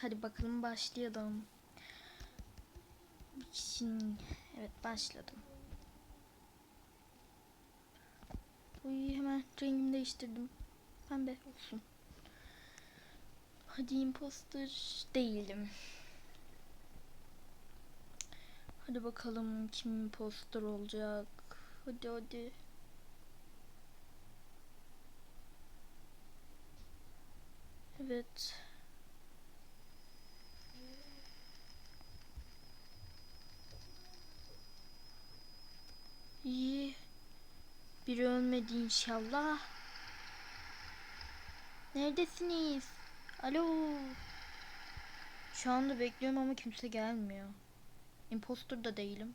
hadi bakalım başlayalım. Evet başladım. Uy hemen rengimi değiştirdim. Pembe olsun. Hadi imposter değilim. Hadi bakalım kim imposter olacak. Hadi hadi. Evet. İyi. Biri ölmedi inşallah. Neredesiniz? Alo. Şu anda bekliyorum ama kimse gelmiyor. Impostor da değilim.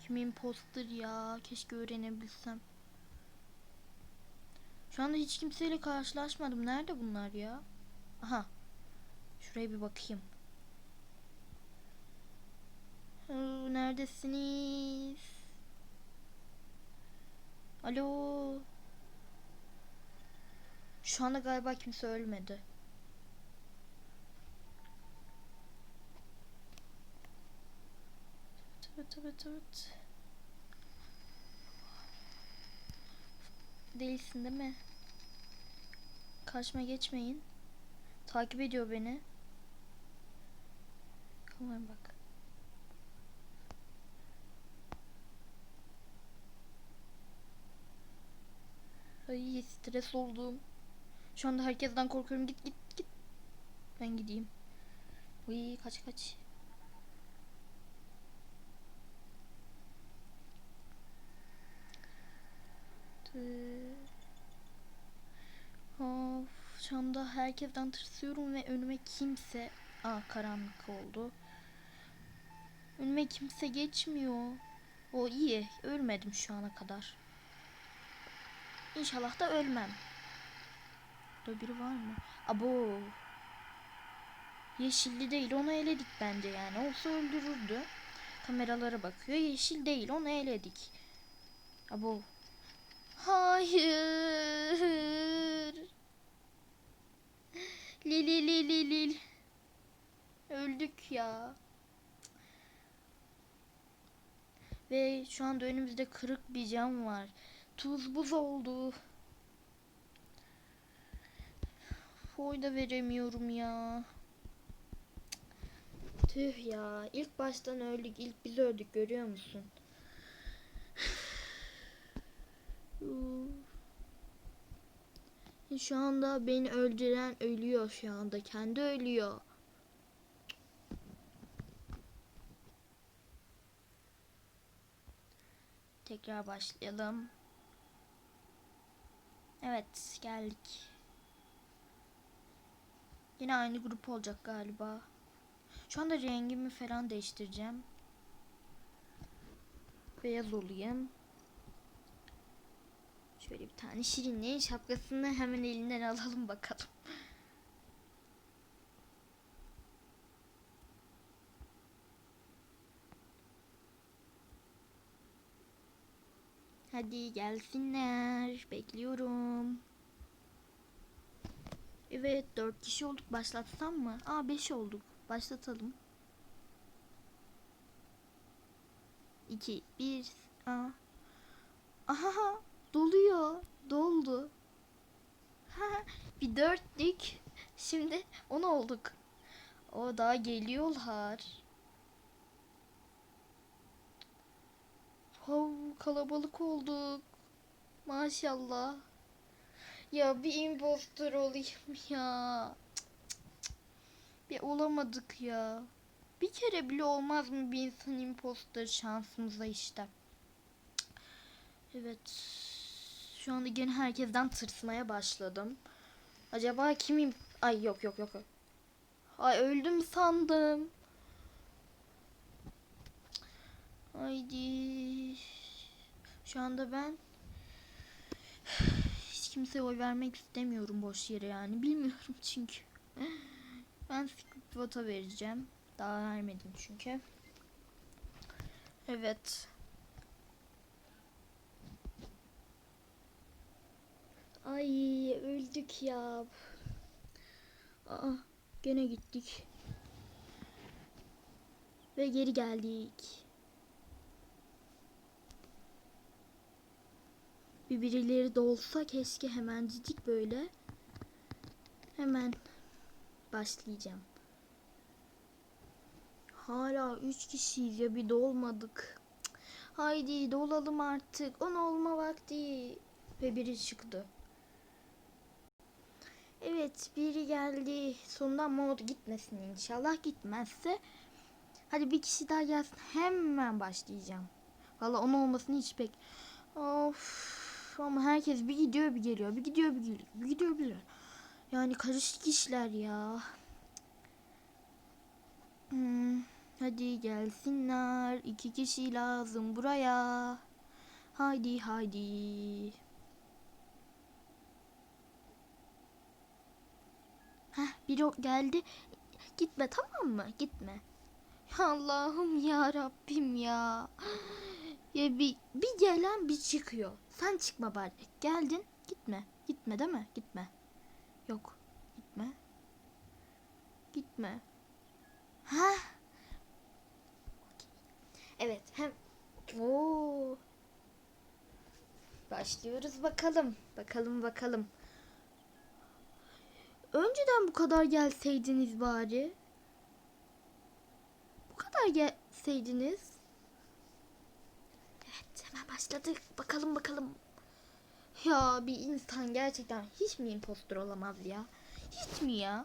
Kim imposter ya? Keşke öğrenebilsem. Şu anda hiç kimseyle karşılaşmadım. Nerede bunlar ya? Aha. Şuraya bir bakayım. Oo, neredesiniz? Alo. Şu anda galiba kimse ölmedi. Evet evet evet. Değilsin değil mi? Karşıma geçmeyin. Takip ediyor beni. Kamera bak. Ay stres oldum. Şu anda herkesten korkuyorum. Git git git. Ben gideyim. Uy kaç kaç. Of şu anda herkesten tırsıyorum ve önüme kimse... Aa karanlık oldu. Önüme kimse geçmiyor. O iyi. Ölmedim şu ana kadar. İnşallah da ölmem. Burada biri var mı? Abo. Yeşilli değil onu eledik bence yani. Olsa öldürürdü. Kameralara bakıyor. Yeşil değil onu eledik. Abo. Hayır. Lili lili lil. Öldük ya. Ve şu anda önümüzde kırık bir cam var. Tuz buz oldu. Foy da veremiyorum ya. Tüh ya. İlk baştan öldük. İlk biz öldük görüyor musun? Şu anda beni öldüren ölüyor şu anda. Kendi ölüyor. Tekrar başlayalım. Evet geldik. Yine aynı grup olacak galiba. Şu anda rengimi falan değiştireceğim. Beyaz olayım. Şöyle bir tane şirinliğin şapkasını hemen elinden alalım bakalım. Hadi gelsinler. Bekliyorum. Evet dört kişi olduk. Başlatsam mı? Aa beş olduk. Başlatalım. 2 1 Aa. Aha doluyor. Doldu. bir dörtlük. Şimdi on olduk. O daha geliyorlar. Wow, kalabalık olduk. Maşallah. Ya bir impostor olayım ya. Bir olamadık ya. Bir kere bile olmaz mı bir insan impostor şansımıza işte. Evet. Şu anda gene herkesten tırsmaya başladım. Acaba kimim? Ay yok yok yok. Ay öldüm sandım. Haydi. Şu anda ben hiç kimseye oy vermek istemiyorum boş yere yani. Bilmiyorum çünkü. Ben Secret Vote'a vereceğim. Daha vermedim çünkü. Evet. Ay öldük ya. Aa gene gittik. Ve geri geldik. Bir birileri de olsa keşke hemencik böyle. Hemen başlayacağım. Hala üç kişiyiz ya bir dolmadık. Haydi dolalım artık. On olma vakti. Ve biri çıktı. Evet biri geldi. Sonunda mod gitmesin inşallah. Gitmezse hadi bir kişi daha gelsin. Hemen başlayacağım. Valla onun olmasını hiç pek. Of ama herkes bir gidiyor bir geliyor. Bir gidiyor bir geliyor. Bir gidiyor bir geliyor. Yani karışık işler ya. Hmm, hadi gelsinler. İki kişi lazım buraya. Haydi haydi. Heh biri geldi. Gitme tamam mı? Gitme. Allah'ım ya Rabbim ya. Ya bir, bir gelen bir çıkıyor. Sen çıkma bari. Geldin. Gitme. Gitme değil mi? Gitme. Yok. Gitme. Gitme. Ha? Evet. Hem Oo. Başlıyoruz bakalım. Bakalım bakalım. Önceden bu kadar gelseydiniz bari. Bu kadar gelseydiniz. Başladık. Bakalım bakalım. Ya bir insan gerçekten hiç mi impostor olamaz ya? Hiç mi ya?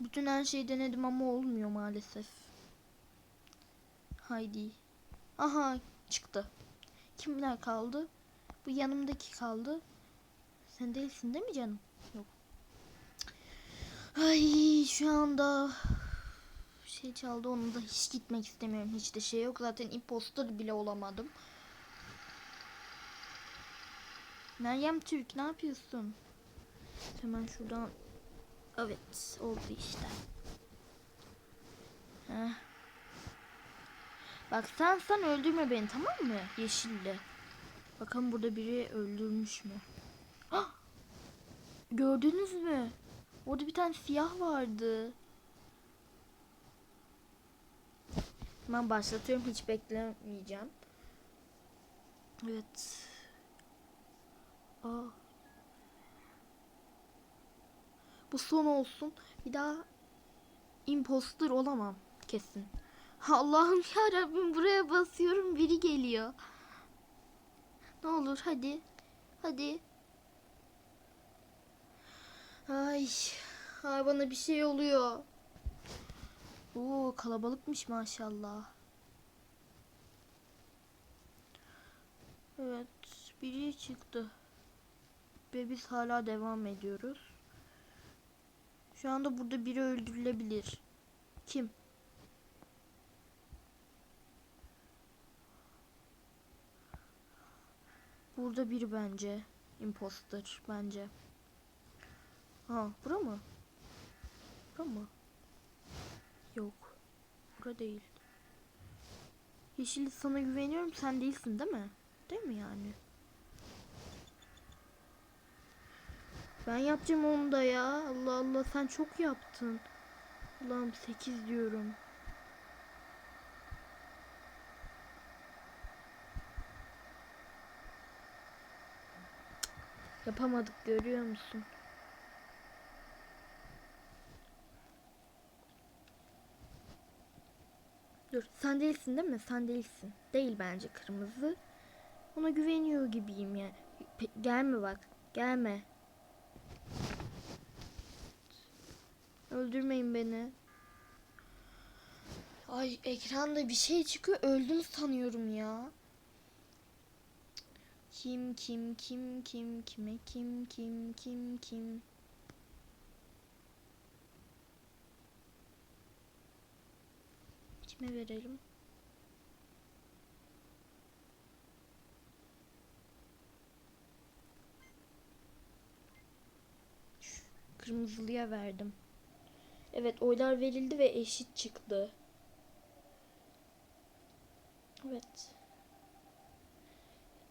Bütün her şeyi denedim ama olmuyor maalesef. Haydi. Aha çıktı. Kimler kaldı? Bu yanımdaki kaldı. Sen değilsin değil mi canım? Yok. Ay şu anda şey çaldı onu da hiç gitmek istemiyorum. Hiç de şey yok. Zaten imposter bile olamadım. Meryem Türk ne yapıyorsun? Hemen şuradan Evet oldu işte. Heh. Bak sen sen öldürme beni tamam mı? Yeşilli. Bakalım burada biri öldürmüş mü? Hah! Gördünüz mü? Orada bir tane siyah vardı. Hemen başlatıyorum hiç beklemeyeceğim. Evet. Aa. Bu son olsun. Bir daha imposter olamam kesin. Allah'ım ya Rabbim buraya basıyorum biri geliyor. Ne olur hadi. Hadi. Ay. Ay bana bir şey oluyor. Oo kalabalıkmış maşallah. Evet, biri çıktı. Ve biz hala devam ediyoruz. Şu anda burada biri öldürülebilir. Kim? Burada biri bence. Imposter bence. Ha, bura mı? Bura mı? Yok. Bura değil. Yeşil sana güveniyorum sen değilsin değil mi? Değil mi yani? Ben yapacağım onu da ya. Allah Allah sen çok yaptın. Allah'ım 8 diyorum. Yapamadık görüyor musun? Dur sen değilsin değil mi? Sen değilsin. Değil bence kırmızı. Ona güveniyor gibiyim yani. Pe- gelme bak. Gelme. Öldürmeyin beni. Ay ekranda bir şey çıkıyor. Öldüm sanıyorum ya. Kim kim kim kim kime kim kim kim kim. Kime verelim? Kırmızılıya verdim. Evet oylar verildi ve eşit çıktı. Evet.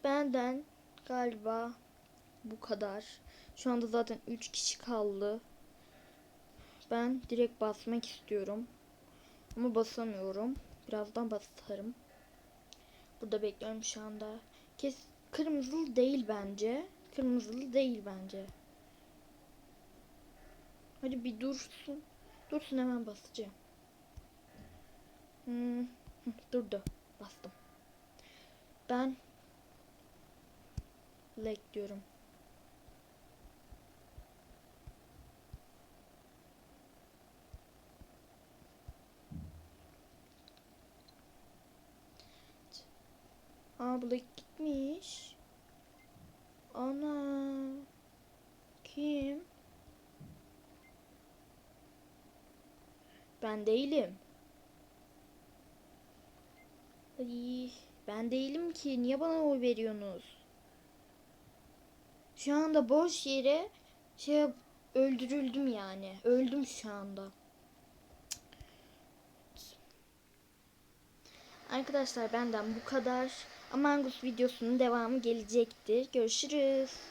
Benden galiba bu kadar. Şu anda zaten 3 kişi kaldı. Ben direkt basmak istiyorum. Ama basamıyorum. Birazdan basarım. Burada bekliyorum şu anda. Kes kırmızılı değil bence. Kırmızılı değil bence. Hadi bir dursun. Dursun hemen basacağım. Hmm, durdu. Bastım. Ben leg diyorum. Aa Black gitmiş. Ana. Kim? Ben değilim. Ay, ben değilim ki. Niye bana oy veriyorsunuz? Şu anda boş yere şey öldürüldüm yani. Öldüm şu anda. Arkadaşlar benden bu kadar. Among Us videosunun devamı gelecektir. Görüşürüz.